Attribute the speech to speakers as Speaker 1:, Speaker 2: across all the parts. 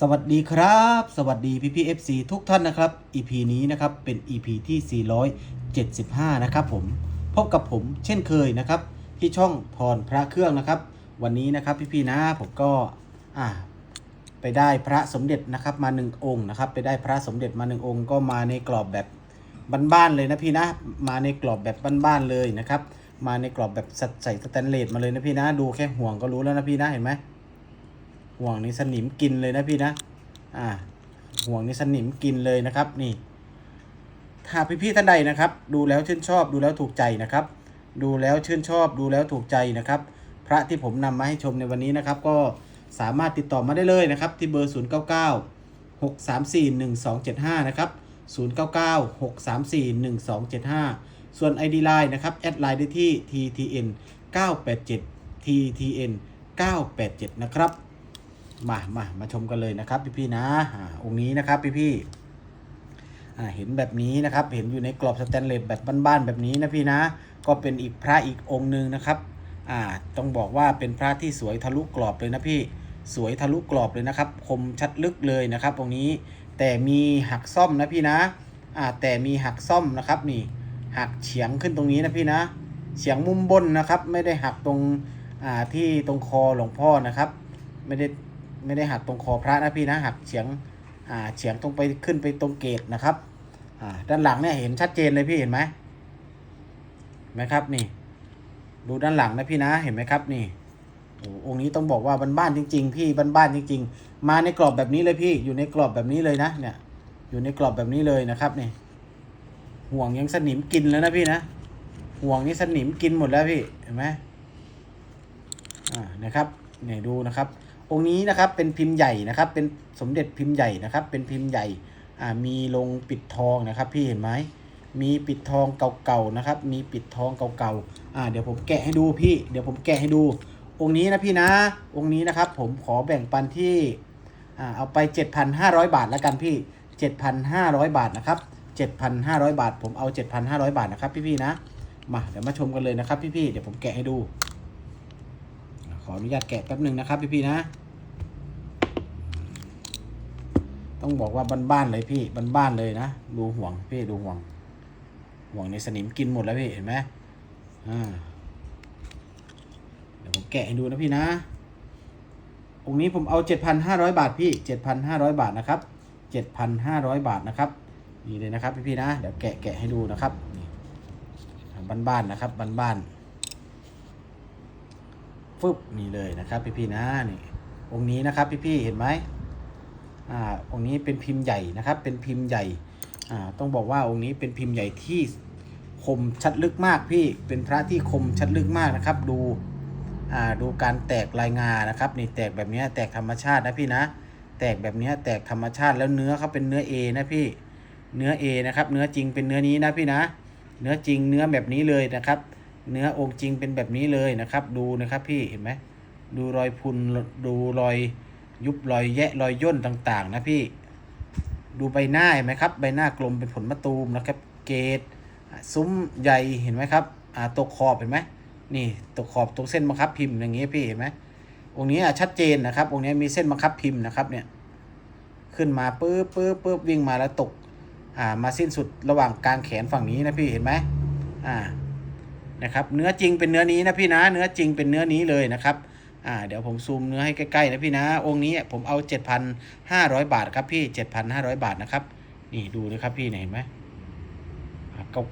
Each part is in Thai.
Speaker 1: สวัสดีครับ สวัสดีพี่พี่เอฟซีทุกท่านนะครับ EP นี้นะครับเป็น EP ที่ 475 นะครับผมพบกับผมเช่นเคยนะครับ ที่ช่องพรพระเครื่องนะครับ วันนี้นะครับพี่พี่นะผมก็อ่าไปได้พระสมเด็จนะครับมาหนึ่งองค์นะครับ ไปได้พระสมเด็จมาหนึ่งองค์ก็มาในกรอบแบบบ้านๆเลยนะพี่นะมาในกรอบแบบบ้านๆเลยนะครับ มาในกรอบแบบใส่สแตนเลสมาเลยนะพี่นะ ดูแค่ห่วงก็รู้แล้วนะพี่นะเห็นไหม ห่วงนี้สนิมกินเลยนะพี่นะ อ่า ห่วงนี้สนิมกินเลยนะครับ นี่ ถ้าพี่ๆท่านใดนะครับ ดูแล้วชื่นชอบดูแล้วถูกใจนะครับ ดูแล้วชื่นชอบดูแล้วถูกใจนะครับ พระที่ผมนำมาให้ชมในวันนี้นะครับ ก็สามารถติดต่อมาได้เลยนะครับ ที่เบอร์ 0 9 9 6 3 4 1 2 7 5 นะครับ 0 9 9 6 3 4 1 2 7 5 ส่วน ID Line นะครับ แอดไลน์ได้ที่ TTN 987 TTN 987 นะครับ มามามาชมกันเลยนะครับ พี่ๆนะอ่าองค์นี้นะครับพี่ๆอ่าเห็นแบบนี้นะครับ เห็นอยู่ในกรอบสแตนเลสแบบบ้านๆแบบนี้นะพี่นะ ก็เป็นอีกพระอีกองค์หนึ่งนะครับอ่าต้องบอกว่าเป็นพระที่สวยทะลุกรอบเลยนะพี่สวยทะลุกรอบเลยนะครับ คมชัดลึกเลยนะครับตรงนี้แต่มีหักซ่อมนะพี่นะอ่าแต่มีหักซ่อมนะครับนี่หักเฉียงขึ้นตรงนี้นะพี่นะ เฉียงมุมบนนะครับ ไม่ได้หักตรงอ่าที่ตรงคอหลวงพ่อนะครับ ไม่ได้ ไม่ได้หักตรงคอพระนะพี่นะหักเฉียงอ่าเฉียงตรงไปขึ้นไปตรงเกตนะครับอ่าด้านหลังเนี่ยเห็นชัดเจนเลยพี่เห็นไหมไหมครับนี่ ดูด้านหลังนะพี่นะเห็นไหมครับนี่โอ้องค์นี้ต้องบอกว่าบ้านๆจริง ๆ พี่บ้านๆจริง ๆ มาในกรอบแบบนี้เลยพี่อยู่ในกรอบแบบนี้เลยนะเนี่ย อยู่ในกรอบแบบนี้เลยนะครับนี่ห่วงยังสนิมกินแล้วนะพี่นะห่วงนี้สนิมกินหมดแล้วพี่เห็นไหมอ่านะครับเนี่ยดูนะครับ องค์นี้นะครับเป็นพิมพ์ใหญ่นะครับ เป็นสมเด็จพิมพ์ใหญ่นะครับ เป็นพิมพ์ใหญ่มีลงปิดทองนะครับพี่เห็นไหมมีปิดทองเก่าๆนะครับ มีปิดทองเก่าๆอ่าเดี๋ยวผมแกะให้ดูพี่ เดี๋ยวผมแกะให้ดู องค์นี้นะพี่นะ องค์นี้นะครับ ผมขอแบ่งปันที่อ่าเอาไป 7,500 บาทแล้วกันพี่ 7,500 บาทนะครับ 7,500 บาท ผมเอา 7,500 บาทนะครับพี่ๆนะ มาเดี๋ยวมาชมกันเลยนะครับพี่ๆเดี๋ยวผมแกะให้ดู ขออนุญาตแกะแป๊บหนึ่งนะครับพี่ๆนะ ต้องบอกว่าบ้านๆเลยพี่บ้านๆเลยนะ ดูห่วงพี่ดูห่วง ห่วงในสนิมกินหมดแล้วพี่เห็นไหมอ่าเดี๋ยวผมแกะให้ดูนะพี่นะองค์นี้ผมเอา7,500บาทพี่7,500บาทนะครับ7,500บาทนะครับนี่เลยนะครับพี่ๆนะเดี๋ยวแกะแกะให้ดูนะครับบ้านๆนะครับบ้านๆ ฟึบนี่เลยนะครับ พี่ๆนะนี่องค์นี้นะครับพี่ๆเห็นไหมอ่าองค์นี้เป็นพิมพ์ใหญ่นะครับ เป็นพิมพ์ใหญ่อ่าต้องบอกว่าองค์นี้เป็นพิมพ์ใหญ่ที่คมชัดลึกมากพี่เป็นพระที่คมชัดลึกมากนะครับ ดูอ่าดูการแตกลายงานะครับนี่แตกแบบนี้แตกธรรมชาตินะพี่นะ แตกแบบนี้แตกธรรมชาติแล้วเนื้อเขาเป็นเนื้อ A นะพี่เนื้อ A นะครับ เนื้อจริงเป็นเนื้อนี้นะพี่นะ เนื้อจริงเนื้อแบบนี้เลยนะครับ เนื้อองค์จริงเป็นแบบนี้เลยนะครับ ดูนะครับพี่เห็นไหมดูรอยพุนดูรอยยุบรอยแยะรอยย่นต่าง ๆ นะพี่ ดูใบหน้าเห็นไหมครับ ใบหน้ากลมเป็นผลมะตูมนะครับ เกตซุ้มใหญ่เห็นไหมครับอ่าตกขอบเห็นไหมนี่ตกขอบตรงเส้นบังคับพิมพ์อย่างเงี้ยพี่เห็นไหมองค์นี้อะชัดเจนนะครับองค์นี้มีเส้นบังคับพิมพ์นะครับเนี่ยขึ้นมาปื๊บปื๊บปื๊บวิ่งมาแล้วตกอ่ามาสิ้นสุดระหว่างกลางแขนฝั่งนี้นะพี่เห็นไหมอ่า นะครับ เนื้อจริงเป็นเนื้อนี้นะพี่นะ เนื้อจริงเป็นเนื้อนี้เลยนะครับอ่าเดี๋ยวผมซูมเนื้อให้ใกล้ๆนะพี่นะ องค์นี้ผมเอา 7,500 บาทครับพี่ 7,500 บาทนะครับ นี่ดูนะครับพี่เห็นไหม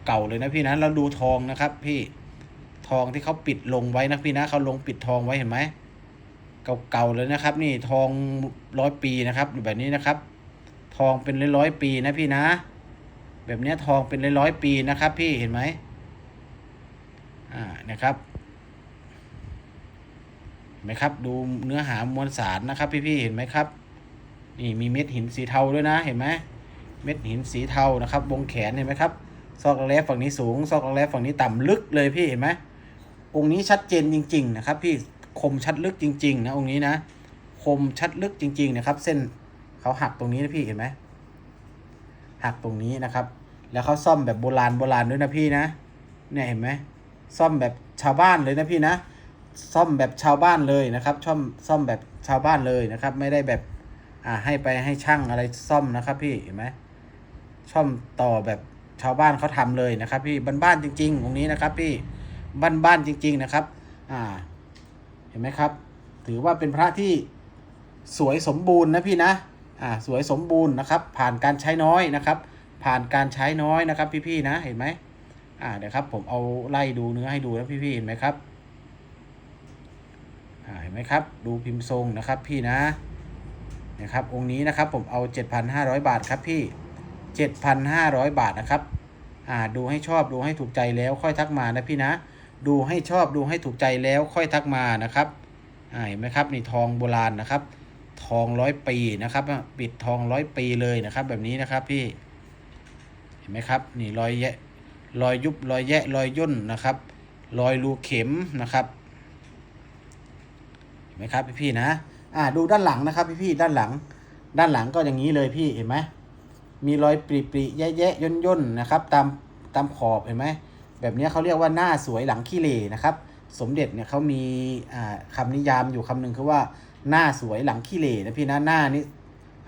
Speaker 1: เก่าๆเลยนะพี่นะแล้วดูทองนะครับ พี่ทองที่เขาปิดลงไว้นะพี่นะเขาลงปิดทองไว้เห็นไหมเก่าๆเลยนะครับ นี่ทองร้อยปีนะครับอยู่แบบนี้นะครับ ทองเป็นร้อยๆปีนะพี่นะ แบบนี้ทองเป็นร้อยๆปีนะครับ พี่เห็นไหม อ่านะครับเห็นไหมครับ ดูเนื้อหามวลสารนะครับ พี่ๆเห็นไหมครับ นี่มีเม็ดหินสีเทาด้วยนะเห็นไหมเม็ดหินสีเทานะครับ วงแขนเห็นไหมครับ ซอกระแลฝั่งนี้สูง ซอกระแลฝั่งนี้ต่ำลึกเลยพี่เห็นไหมองค์นี้ชัดเจนจริง ๆ นะครับ พี่คมชัดลึกจริง ๆ นะองค์นี้นะ คมชัดลึกจริง ๆ นะครับ เส้นเขาหักตรงนี้นะพี่เห็นไหมหักตรงนี้นะครับ แล้วเขาซ่อมแบบโบราณโบราณด้วยนะพี่นะ เนี่ยเห็นไหม ซ่อมแบบชาวบ้านเลยนะพี่นะ ซ่อมแบบชาวบ้านเลยนะครับซ่อมซ่อมแบบชาวบ้านเลยนะครับ ไม่ได้แบบอ่าให้ไปให้ช่างอะไรซ่อมนะครับ พี่เห็นไหมซ่อมต่อแบบชาวบ้านเขาทำเลยนะครับ พี่บ้านๆจริงๆตรงนี้นะครับ พี่บ้านๆจริง ๆนะครับ อ่า เห็นไหมครับ ถือว่าเป็นพระที่สวยสมบูรณ์นะพี่นะ อ่า สวยสมบูรณ์นะครับ ผ่านการใช้น้อยนะครับ ผ่านการใช้น้อยนะครับ พี่ๆนะ เห็นไหม อ่าเดี๋ยวครับ ผมเอาไล่ดูเนื้อให้ดูนะพี่ๆเห็นไหมครับอ่าเห็นไหมครับ ดูพิมพ์ทรงนะครับพี่นะนะครับองค์นี้นะครับผมเอา 7,500 บาทครับพี่ 7,500 บาทนะครับอ่าดูให้ชอบดูให้ถูกใจแล้วค่อยทักมานะพี่นะ ดูให้ชอบดูให้ถูกใจแล้วค่อยทักมานะครับอ่าเห็นไหมครับนี่ทองโบราณนะครับ ทองร้อยปีนะครับปิดทองร้อยปีเลยนะครับ แบบนี้นะครับพี่เห็นไหมครับ นี่รอยแยะ รอยยุบรอยแยะรอยย่นนะครับรอยรูเข็มนะครับเห็นไหมครับพี่พี่ๆนะอ่าดูด้านหลังนะครับพี่พี่ๆด้านหลัง ด้านหลังก็อย่างนี้เลยพี่เห็นไหมมีรอยปริปริแยะแยะย่นย่นนะครับ ตามตามขอบเห็นไหมแบบนี้เขาเรียกว่าหน้าสวยหลังขี้เหร่นะครับ สมเด็จเนี่ยเขามีอ่าคำนิยามอยู่คำหนึ่งคือว่าหน้าสวยหลังขี้เหร่นะพี่นะหน้านี้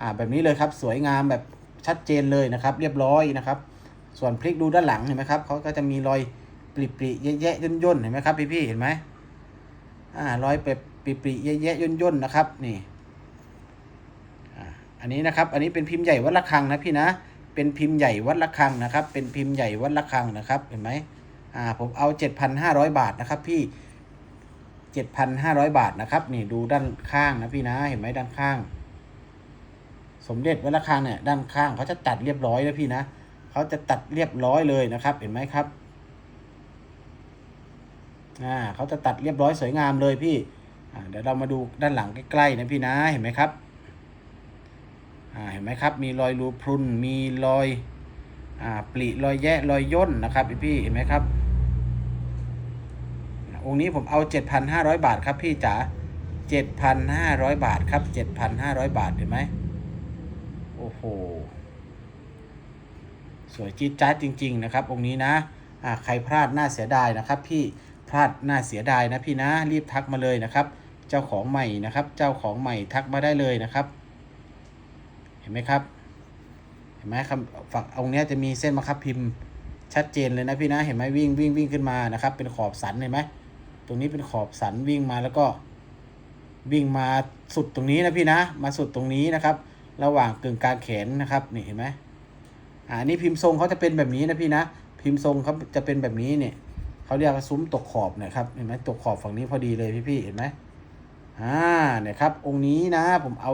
Speaker 1: อ่าแบบนี้เลยครับสวยงามแบบชัดเจนเลยนะครับ เรียบร้อยนะครับ ส่วนพลิกดูด้านหลังเห็นไหมครับเขาก็จะมีรอยปริปริแยะแยะย่นย่นๆเห็นไหมครับพี่พี่เห็นไหมอ่ารอยเปบปริปริแยะแยะย่นย่นๆนะครับนี่อ่าอันนี้นะครับอันนี้เป็นพิมพ์ใหญ่วัดระฆังนะพี่นะเป็นพิมพ์ใหญ่วัดระฆังนะครับ เป็นพิมพ์ใหญ่วัดระฆังนะครับเห็นไหมอ่าผมเอา 7,500 บาทนะครับพี่ 7,500 บาทนะครับนี่ดูด้านข้างนะพี่นะเห็นไหมด้านข้าง สมเด็จวัดระฆังเนี่ยด้านข้างเขาจะตัดเรียบร้อยแล้วพี่นะ เขาจะตัดเรียบร้อยเลยนะครับ เห็นไหมครับอ่าเขาจะตัดเรียบร้อยสวยงามเลยพี่อ่าเดี๋ยวเรามาดูด้านหลังใกล้ๆนะพี่นะเห็นไหมครับอ่าเห็นไหมครับ มีรอยรูพรุนมีรอยอ่าปลิรอยแยะรอยย่นนะครับพี่เห็นไหมครับองค์นี้ผมเอา 7,500 บาทครับพี่จ๋า7,500 บาทครับ 7,500 บาทเห็นไหมโอ้โห สวยจี๊ดจ๊าดจริง ๆ นะครับ องค์นี้นะอ่าใครพลาดน่าเสียดายนะครับ พี่พลาดน่าเสียดายนะพี่นะรีบทักมาเลยนะครับ เจ้าของใหม่นะครับ เจ้าของใหม่ทักมาได้เลยนะครับ เห็นไหมครับ เห็นไหมครับฝั่งองค์นี้จะมีเส้นมะครับพิมพ์ชัดเจนเลยนะพี่นะเห็นไหมวิ่งวิ่งวิ่งขึ้นมานะครับ เป็นขอบสันเห็นไหมตรงนี้เป็นขอบสันวิ่งมาแล้วก็วิ่งมาสุดตรงนี้นะพี่นะ มาสุดตรงนี้นะครับ ระหว่างกึ่งกลางแขนนะครับนี่เห็นไหม อ่านี่พิมพ์ทรงเขาจะเป็นแบบนี้นะพี่นะ พิมพ์ทรงเขาจะเป็นแบบนี้เนี่ยเขาเรียกว่าซุ้มตกขอบนะครับเห็นไหมตกขอบฝั่งนี้พอดีเลยพี่พี่ๆเห็นไหมอ่าเนี่ยครับองค์นี้นะผมเอา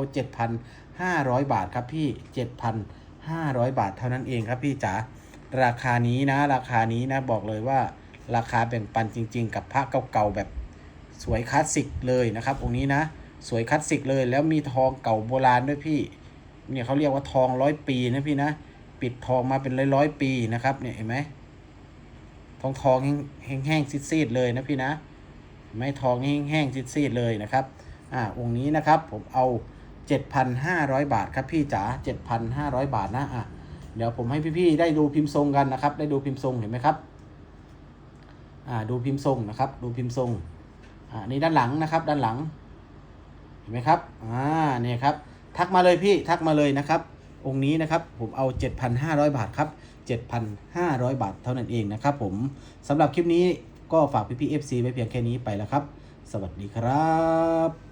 Speaker 1: 7,500บาทครับพี่7,500บาทเท่านั้นเองครับพี่จ๋าราคานี้นะ ราคานี้นะบอกเลยว่าราคาแบ่งปันจริง ๆ กับพระเก่าๆแบบสวยคลาสสิกเลยนะครับองค์นี้นะ สวยคลาสสิกเลยแล้วมีทองเก่าโบราณด้วยพี่เนี่ยเขาเรียกว่าทองร้อยปีนะพี่นะ ปิดทองมาเป็นร้อยร้อยๆปีนะครับ เนี่ยเห็นไหมทองทองแห้งแห้งซีดๆเลยนะพี่นะไหมทองแห้งแห้งซีดๆเลยนะครับ อ่าองค์นี้นะครับผมเอา 7,500 บาทครับพี่จ๋า7,500 บาทนะอะเดี๋ยวผมให้พี่ๆได้ดูพิมพ์ทรงกันนะครับ ได้ดูพิมพ์ทรงเห็นไหมครับ อ่าดูพิมพ์ทรงนะครับ ดูพิมพ์ทรงอ่านี่ด้านหลังนะครับ ด้านหลัง เห็นไหมครับ อ่าเนี่ยครับ ทักมาเลยพี่ทักมาเลยนะครับ องค์นี้นะครับผมเอา 7,500 บาทครับ 7,500 บาทเท่านั้นเองนะครับผมสำหรับคลิปนี้ก็ฝากพี่พี่ๆ FC ไว้เพียงแค่นี้ไปแล้วครับ สวัสดีครับ